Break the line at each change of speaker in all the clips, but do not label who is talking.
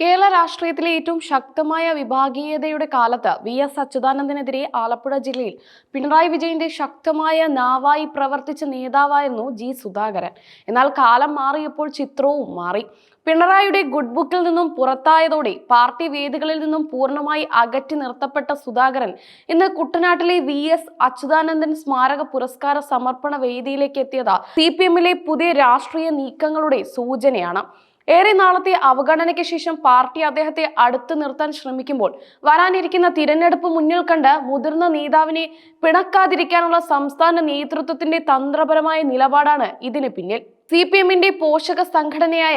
കേരള രാഷ്ട്രീയത്തിലെ ഏറ്റവും ശക്തമായ വിഭാഗീയതയുടെ കാലത്ത് വി എസ് അച്യുതാനന്ദനെതിരെ ആലപ്പുഴ ജില്ലയിൽ പിണറായി വിജയന്റെ ശക്തമായ നാവായി പ്രവർത്തിച്ച നേതാവായിരുന്നു ജി സുധാകരൻ. എന്നാൽ കാലം മാറിയപ്പോൾ ചിത്രവും മാറി. പിണറായിയുടെ ഗുഡ് ബുക്കിൽ നിന്നും പുറത്തായതോടെ പാർട്ടി വേദികളിൽ നിന്നും പൂർണമായി അകറ്റി നിർത്തപ്പെട്ട സുധാകരൻ ഇന്ന് കുട്ടനാട്ടിലെ വി എസ് അച്യുതാനന്ദൻ സ്മാരക പുരസ്കാര സമർപ്പണ വേദിയിലേക്ക് എത്തിയത് സി പുതിയ രാഷ്ട്രീയ നീക്കങ്ങളുടെ സൂചനയാണ്. ഏറെ നാളത്തെ അവഗണനയ്ക്ക് ശേഷം പാർട്ടി അദ്ദേഹത്തെ അടുത്തു നിർത്താൻ ശ്രമിക്കുമ്പോൾ വരാനിരിക്കുന്ന തിരഞ്ഞെടുപ്പ് മുന്നിൽ കണ്ട് മുതിർന്ന നേതാവിനെ പിണക്കാതിരിക്കാനുള്ള സംസ്ഥാന നേതൃത്വത്തിന്റെ തന്ത്രപരമായ നിലപാടാണ് ഇതിന് പിന്നിൽ. സി പി എമ്മിന്റെ പോഷക സംഘടനയായ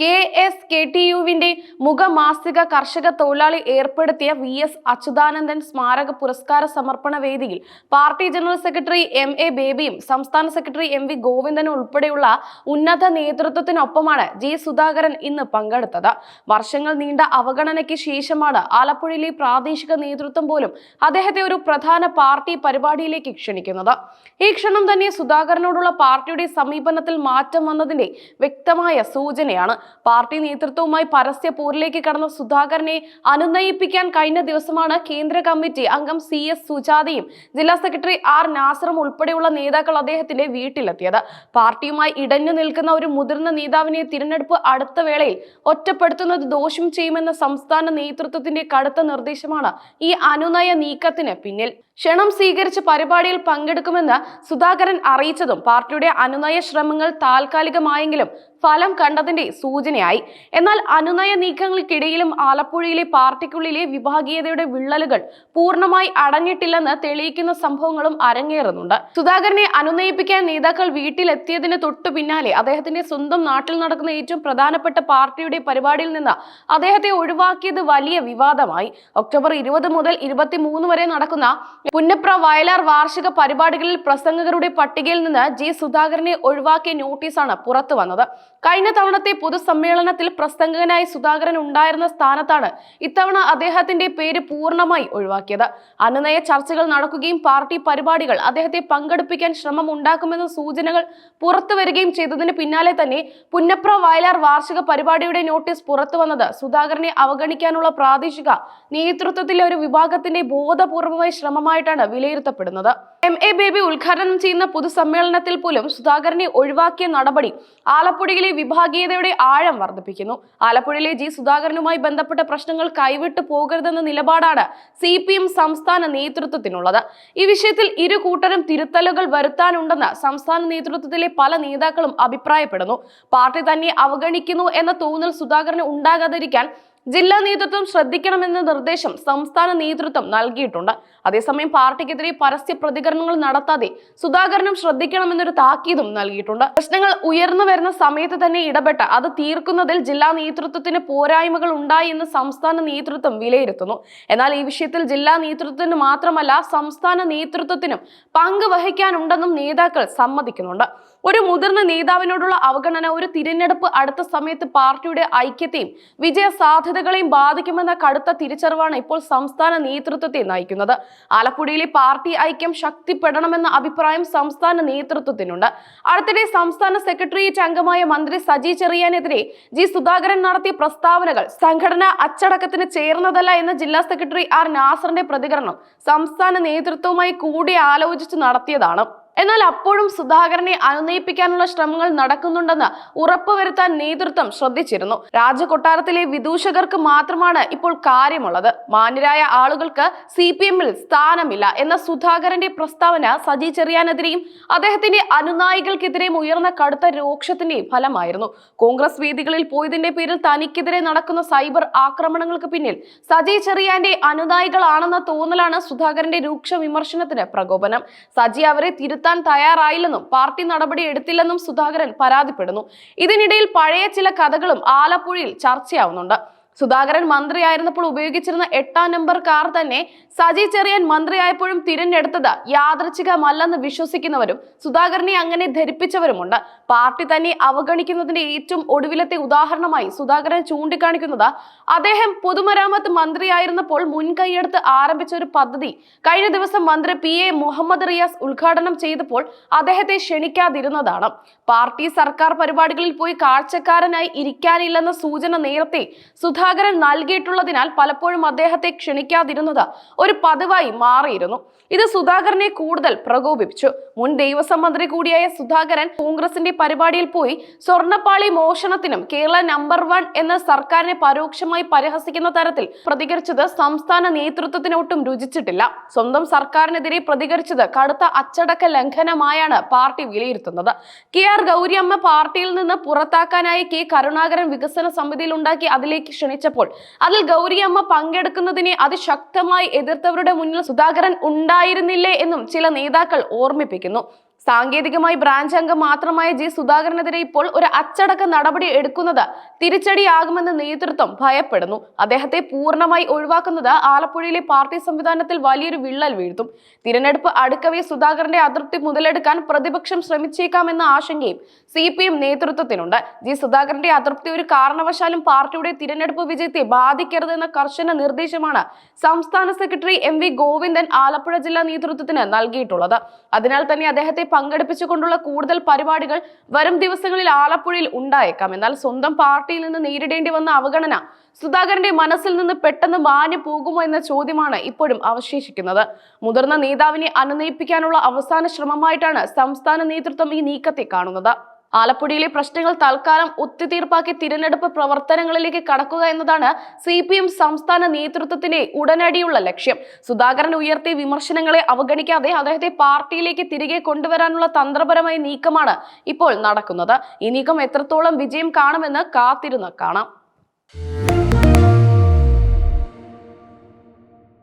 കെ എസ് കെ ടി യുവിന്റെ മുഖമാസിക കർഷക തൊഴിലാളി ഏർപ്പെടുത്തിയ വി എസ് അച്യുതാനന്ദൻ സ്മാരക പുരസ്കാര സമർപ്പണ വേദിയിൽ party general secretary M A ബേബിയും സംസ്ഥാന സെക്രട്ടറി എം വി ഗോവിന്ദനും ഉൾപ്പെടെയുള്ള ഉന്നത നേതൃത്വത്തിനൊപ്പമാണ് ജി സുധാകരൻ ഇന്ന് പങ്കെടുത്തത്. വർഷങ്ങൾ നീണ്ട അവഗണനയ്ക്ക് ശേഷമാണ് ആലപ്പുഴയിലെ പ്രാദേശിക നേതൃത്വം പോലും അദ്ദേഹത്തെ ഒരു പ്രധാന പാർട്ടി പരിപാടിയിലേക്ക് ക്ഷണിക്കുന്നത്. ഈ ക്ഷണം തന്നെ സുധാകരനോടുള്ള പാർട്ടിയുടെ സമീപനത്തിൽ മാറ്റം വന്നതിന്റെ വ്യക്തമായ സൂചനയാണ്. പാർട്ടി നേതൃത്വവുമായി പരസ്യ പോരിലേക്ക് കടന്ന സുധാകരനെ അനുനയിപ്പിക്കാൻ കഴിഞ്ഞ ദിവസമാണ് കേന്ദ്ര കമ്മിറ്റി അംഗം സി എസ് സുജാതയും ജില്ലാ സെക്രട്ടറി ആർ നാസറും ഉൾപ്പെടെയുള്ള നേതാക്കൾ അദ്ദേഹത്തിന്റെ വീട്ടിലെത്തിയത്. പാർട്ടിയുമായി ഇടഞ്ഞു നിൽക്കുന്ന ഒരു മുതിർന്ന നേതാവിനെ തിരഞ്ഞെടുപ്പ് അടുത്ത വേളയിൽ ഒറ്റപ്പെടുത്തുന്നത് ദോഷം ചെയ്യുമെന്ന സംസ്ഥാന നേതൃത്വത്തിന്റെ കടുത്ത നിർദ്ദേശമാണ് ഈ അനുനയ നീക്കത്തിന് പിന്നിൽ. ക്ഷണം സ്വീകരിച്ച് പരിപാടിയിൽ പങ്കെടുക്കുമെന്ന് സുധാകരൻ അറിയിച്ചതും പാർട്ടിയുടെ അനുനയ ശ്രമങ്ങൾ താൽക്കാലികമായെങ്കിലും ഫലം കണ്ടതിന്റെ സൂചനയായി. എന്നാൽ അനുനയ നീക്കങ്ങൾക്കിടയിലും ആലപ്പുഴയിലെ പാർട്ടിക്കുള്ളിലെ വിഭാഗീയതയുടെ വിള്ളലുകൾ പൂർണമായി അടഞ്ഞിട്ടില്ലെന്ന് തെളിയിക്കുന്ന സംഭവങ്ങളും അരങ്ങേറുന്നുണ്ട്. സുധാകരനെ അനുനയിപ്പിക്കാൻ നേതാക്കൾ വീട്ടിലെത്തിയതിന് തൊട്ടു പിന്നാലെ അദ്ദേഹത്തിന്റെ സ്വന്തം നാട്ടിൽ നടക്കുന്ന ഏറ്റവും പ്രധാനപ്പെട്ട പാർട്ടിയുടെ പരിപാടിയിൽ നിന്ന് അദ്ദേഹത്തെ ഒഴിവാക്കിയത് വലിയ വിവാദമായി. ഒക്ടോബർ ഇരുപത് മുതൽ ഇരുപത്തിമൂന്ന് വരെ നടക്കുന്ന പുന്നപ്ര വയലാർ വാർഷിക പരിപാടികളിൽ പ്രസംഗകരുടെ പട്ടികയിൽ നിന്ന് ജി സുധാകരനെ ഒഴിവാക്കിയ നോട്ടീസാണ് പുറത്തു വന്നത്. കഴിഞ്ഞ തവണത്തെ പൊതുസമ്മേളനത്തിൽ പ്രസംഗകനായി സുധാകരൻ ഉണ്ടായിരുന്ന സ്ഥാനത്താണ് ഇത്തവണ അദ്ദേഹത്തിന്റെ പേര് പൂർണമായി ഒഴിവാക്കിയത്. അനുനയ ചർച്ചകൾ നടക്കുകയും പാർട്ടി പരിപാടികൾ അദ്ദേഹത്തെ പങ്കെടുപ്പിക്കാൻ ശ്രമം ഉണ്ടാക്കുമെന്ന സൂചനകൾ പുറത്തു വരികയും ചെയ്തതിന് പിന്നാലെ തന്നെ പുന്നപ്ര വയലാർ വാർഷിക പരിപാടിയുടെ നോട്ടീസ് പുറത്തു വന്നത് സുധാകരനെ അവഗണിക്കാനുള്ള പ്രാദേശിക നേതൃത്വത്തിലെ ഒരു വിഭാഗത്തിന്റെ ബോധപൂർവമായ ശ്രമമായിട്ടാണ് വിലയിരുത്തപ്പെടുന്നത്. എം. എ. ബേബി ഉദ്ഘാടനം ചെയ്യുന്ന പൊതുസമ്മേളനത്തിൽ പോലും സുധാകരനെ ഒഴിവാക്കിയ നടപടി ആലപ്പുഴയിലെ വിഭാഗീയതയുടെ ആഴം വർദ്ധിപ്പിക്കുന്നു. ആലപ്പുഴയിലെ ജി സുധാകരനുമായി ബന്ധപ്പെട്ട പ്രശ്നങ്ങൾ കൈവിട്ടു പോകരുതെന്ന നിലപാടാണ് സി പി എം സംസ്ഥാന നേതൃത്വത്തിനുള്ളത്. ഈ വിഷയത്തിൽ ഇരു കൂട്ടരും തിരുത്തലുകൾ വരുത്താനുണ്ടെന്ന് സംസ്ഥാന നേതൃത്വത്തിലെ പല നേതാക്കളും അഭിപ്രായപ്പെടുന്നു. പാർട്ടി തന്നെ അവഗണിക്കുന്നു എന്ന തോന്നൽ സുധാകരന് ഉണ്ടാകാതിരിക്കാൻ ജില്ലാ നേതൃത്വം ശ്രദ്ധിക്കണമെന്ന നിർദ്ദേശം സംസ്ഥാന നേതൃത്വം നൽകിയിട്ടുണ്ട്. അതേസമയം പാർട്ടിക്കെതിരെ പരസ്യ പ്രതികരണങ്ങൾ നടത്താതെ സുധാകരനും ശ്രദ്ധിക്കണമെന്നൊരു താക്കീതും നൽകിയിട്ടുണ്ട്. പ്രശ്നങ്ങൾ ഉയർന്നു വരുന്ന സമയത്ത് തന്നെ ഇടപെട്ട് അത് തീർക്കുന്നതിൽ ജില്ലാ നേതൃത്വത്തിന് പോരായ്മകൾ ഉണ്ടായി എന്ന് സംസ്ഥാന നേതൃത്വം വിലയിരുത്തുന്നു. എന്നാൽ ഈ വിഷയത്തിൽ ജില്ലാ നേതൃത്വത്തിന് മാത്രമല്ല സംസ്ഥാന നേതൃത്വത്തിനും പങ്ക് വഹിക്കാനുണ്ടെന്നും നേതാക്കൾ സമ്മതിക്കുന്നുണ്ട്. ഒരു മുതിർന്ന നേതാവിനോടുള്ള അവഗണന ഒരു തിരഞ്ഞെടുപ്പ് അടുത്ത സമയത്ത് പാർട്ടിയുടെ ഐക്യത്തെയും വിജയ സാധ്യതകളെയും ബാധിക്കുമെന്ന കടുത്ത തിരിച്ചറിവാണ് ഇപ്പോൾ സംസ്ഥാന നേതൃത്വത്തെ നയിക്കുന്നത്. ആലപ്പുഴയിലെ പാർട്ടി ഐക്യം ശക്തിപ്പെടണമെന്ന അഭിപ്രായം സംസ്ഥാന നേതൃത്വത്തിനുണ്ട്. അടുത്തിടെ സംസ്ഥാന സെക്രട്ടേറിയറ്റ് അംഗമായ മന്ത്രി സജി ചെറിയാനെതിരെ ജി സുധാകരൻ നടത്തിയ പ്രസ്താവനകൾ സംഘടന അച്ചടക്കത്തിന് ചേർന്നതല്ല എന്ന ജില്ലാ സെക്രട്ടറി ആർ നാസറിന്റെ പ്രതികരണം സംസ്ഥാന നേതൃത്വവുമായി കൂടി ആലോചിച്ച് നടത്തിയതാണ്. എന്നാൽ അപ്പോഴും സുധാകരനെ അനുനയിപ്പിക്കാനുള്ള ശ്രമങ്ങൾ നടക്കുന്നുണ്ടെന്ന് ഉറപ്പുവരുത്താൻ നേതൃത്വം ശ്രദ്ധിച്ചിരുന്നു. രാജകൊട്ടാരത്തിലെ വിദൂഷകർക്ക് മാത്രമാണ് ഇപ്പോൾ കാര്യമുള്ളത്. മാന്യരായ ആളുകൾക്ക് സി പി എമ്മിൽ സ്ഥാനമില്ല എന്ന സുധാകരന്റെ പ്രസ്താവന സജി ചെറിയാനെതിരെയും അദ്ദേഹത്തിന്റെ അനുനായികൾക്കെതിരെയും ഉയർന്ന കടുത്ത രോക്ഷത്തിന്റെയും ഫലമായിരുന്നു. കോൺഗ്രസ് വേദികളിൽ പോയതിന്റെ പേരിൽ തനിക്കെതിരെ നടക്കുന്ന സൈബർ ആക്രമണങ്ങൾക്ക് പിന്നിൽ സജി ചെറിയാന്റെ അനുനായികളാണെന്ന തോന്നലാണ് സുധാകരന്റെ രൂക്ഷ വിമർശനത്തിന് പ്രകോപനം. സജി അവരെ തിരുത്താൻ തയ്യാറായില്ലെന്നും പാർട്ടി നടപടി എടുത്തില്ലെന്നും സുധാകരൻ പരാതിപ്പെടുന്നു. ഇതിനിടയിൽ പഴയ ചില കഥകളും ആലപ്പുഴയിൽ ചർച്ചയാവുന്നുണ്ട്. സുധാകരൻ മന്ത്രിയായിരുന്നപ്പോൾ ഉപയോഗിച്ചിരുന്ന എട്ടാം നമ്പർ കാർ തന്നെ സജി ചെറിയാൻ മന്ത്രിയായപ്പോഴും തിരഞ്ഞെടുത്തത് യാദൃച്ഛികമല്ലെന്ന് വിശ്വസിക്കുന്നവരും സുധാകരനെ അങ്ങനെ ധരിപ്പിച്ചവരുമുണ്ട്. പാർട്ടി തന്നെ അവഗണിക്കുന്നതിന്റെ ഏറ്റവും ഒടുവിലത്തെ ഉദാഹരണമായി സുധാകരൻ ചൂണ്ടിക്കാണിക്കുന്നത് അദ്ദേഹം പൊതുമരാമത്ത് മന്ത്രിയായിരുന്നപ്പോൾ മുൻകൈയെടുത്ത് ആരംഭിച്ച ഒരു പദ്ധതി. കഴിഞ്ഞ ദിവസം മന്ത്രി പി എ മുഹമ്മദ് റിയാസ് ഉദ്ഘാടനം ചെയ്തപ്പോൾ അദ്ദേഹത്തെ ക്ഷണിക്കാതിരുന്നതാണ്. പാർട്ടി സർക്കാർ പരിപാടികളിൽ പോയി കാഴ്ചക്കാരനായി ഇരിക്കാനില്ലെന്ന സൂചന നേരത്തെ സുധാ സുധാകരൻ നൽകിയിട്ടുള്ളതിനാൽ പലപ്പോഴും അദ്ദേഹത്തെ ക്ഷണിക്കാതിരുന്നത് ഒരു പതിവായി മാറിയിരുന്നു. ഇത് സുധാകരനെ കൂടുതൽ പ്രകോപിപ്പിച്ചു. മുൻ ദേവസ്വം മന്ത്രി കൂടിയായ സുധാകരൻ കോൺഗ്രസിന്റെ പരിപാടിയിൽ പോയി സ്വർണപ്പാളി മോഷണത്തിനും കേരള നമ്പർ വൺ എന്ന സർക്കാരിനെ പരോക്ഷമായി പരിഹസിക്കുന്ന തരത്തിൽ പ്രതികരിച്ചത് സംസ്ഥാന നേതൃത്വത്തിന് ഒട്ടും രുചിച്ചിട്ടില്ല. സ്വന്തം സർക്കാരിനെതിരെ പ്രതികരിച്ചത് കടുത്ത അച്ചടക്ക ലംഘനമായാണ് പാർട്ടി വിലയിരുത്തുന്നത്. കെ ആർ ഗൗരിയമ്മ പാർട്ടിയിൽ നിന്ന് പുറത്താക്കാനായി കെ കരുണാകരൻ വികസന സമിതിയിൽ ഉണ്ടാക്കി അതിലേക്ക് ക്ഷണിച്ചപ്പോൾ അതിൽ ഗൗരിയമ്മ പങ്കെടുക്കുന്നതിനെ അതിശക്തമായി എതിർത്തവരുടെ മുന്നിൽ സുധാകരൻ ഉണ്ടായിരുന്നില്ലേ എന്നും ചില നേതാക്കൾ ഓർമ്മിപ്പിക്കുന്നു. സാങ്കേതികമായി ബ്രാഞ്ച് അംഗം മാത്രമായ ജി സുധാകരനെതിരെ ഇപ്പോൾ ഒരു അച്ചടക്ക നടപടി എടുക്കുന്നത് തിരിച്ചടിയാകുമെന്ന് നേതൃത്വം ഭയപ്പെടുന്നു. അദ്ദേഹത്തെ പൂർണമായി ഒഴിവാക്കുന്നത് ആലപ്പുഴയിലെ പാർട്ടി സംവിധാനത്തിൽ വലിയൊരു വിള്ളൽ വീഴ്ത്തും. തിരഞ്ഞെടുപ്പ് അടുക്കവേ സുധാകരന്റെ അതൃപ്തി മുതലെടുക്കാൻ പ്രതിപക്ഷം ശ്രമിച്ചേക്കാമെന്ന ആശങ്കയും സി പി എം നേതൃത്വത്തിനുണ്ട്. ജി സുധാകരന്റെ അതൃപ്തി ഒരു കാരണവശാലും പാർട്ടിയുടെ തിരഞ്ഞെടുപ്പ് വിജയത്തെ ബാധിക്കരുതെന്ന കർശന നിർദ്ദേശമാണ് സംസ്ഥാന secretary M V Govindan Alappuzha ജില്ലാ നേതൃത്വത്തിന് നൽകിയിട്ടുള്ളത്. അതിനാൽ തന്നെ അദ്ദേഹത്തെ പങ്കെടുപ്പിച്ചുകൊണ്ടുള്ള കൂടുതൽ പരിപാടികൾ വരും ദിവസങ്ങളിൽ ആലപ്പുഴയിൽ ഉണ്ടായേക്കാം. എന്നാൽ സ്വന്തം പാർട്ടിയിൽ നിന്ന് നേരിടേണ്ടി വന്ന അവഗണന സുധാകരന്റെ മനസ്സിൽ നിന്ന് പെട്ടെന്ന് മാഞ്ഞു പോകുമോ എന്ന ചോദ്യമാണ് ഇപ്പോഴും അവശേഷിക്കുന്നത്. മുതിർന്ന നേതാവിനെ അനുനയിപ്പിക്കാനുള്ള അവസാന ശ്രമമായിട്ടാണ് സംസ്ഥാന നേതൃത്വം ഈ നീക്കത്തെ കാണുന്നത്. ആലപ്പുഴയിലെ പ്രശ്നങ്ങൾ തൽക്കാലം ഒത്തുതീർപ്പാക്കി തിരഞ്ഞെടുപ്പ് പ്രവർത്തനങ്ങളിലേക്ക് കടക്കുക എന്നതാണ് സി പി എം സംസ്ഥാന നേതൃത്വത്തിന്റെ ഉടനടിയുള്ള ലക്ഷ്യം. സുധാകരൻ ഉയർത്തിയ വിമർശനങ്ങളെ അവഗണിക്കാതെ അദ്ദേഹത്തെ പാർട്ടിയിലേക്ക് തിരികെ കൊണ്ടുവരാനുള്ള തന്ത്രപരമായ നീക്കമാണ് ഇപ്പോൾ നടക്കുന്നത്. ഈ നീക്കം എത്രത്തോളം വിജയം കാണുമെന്ന് കാത്തിരുന്ന് കാണാം.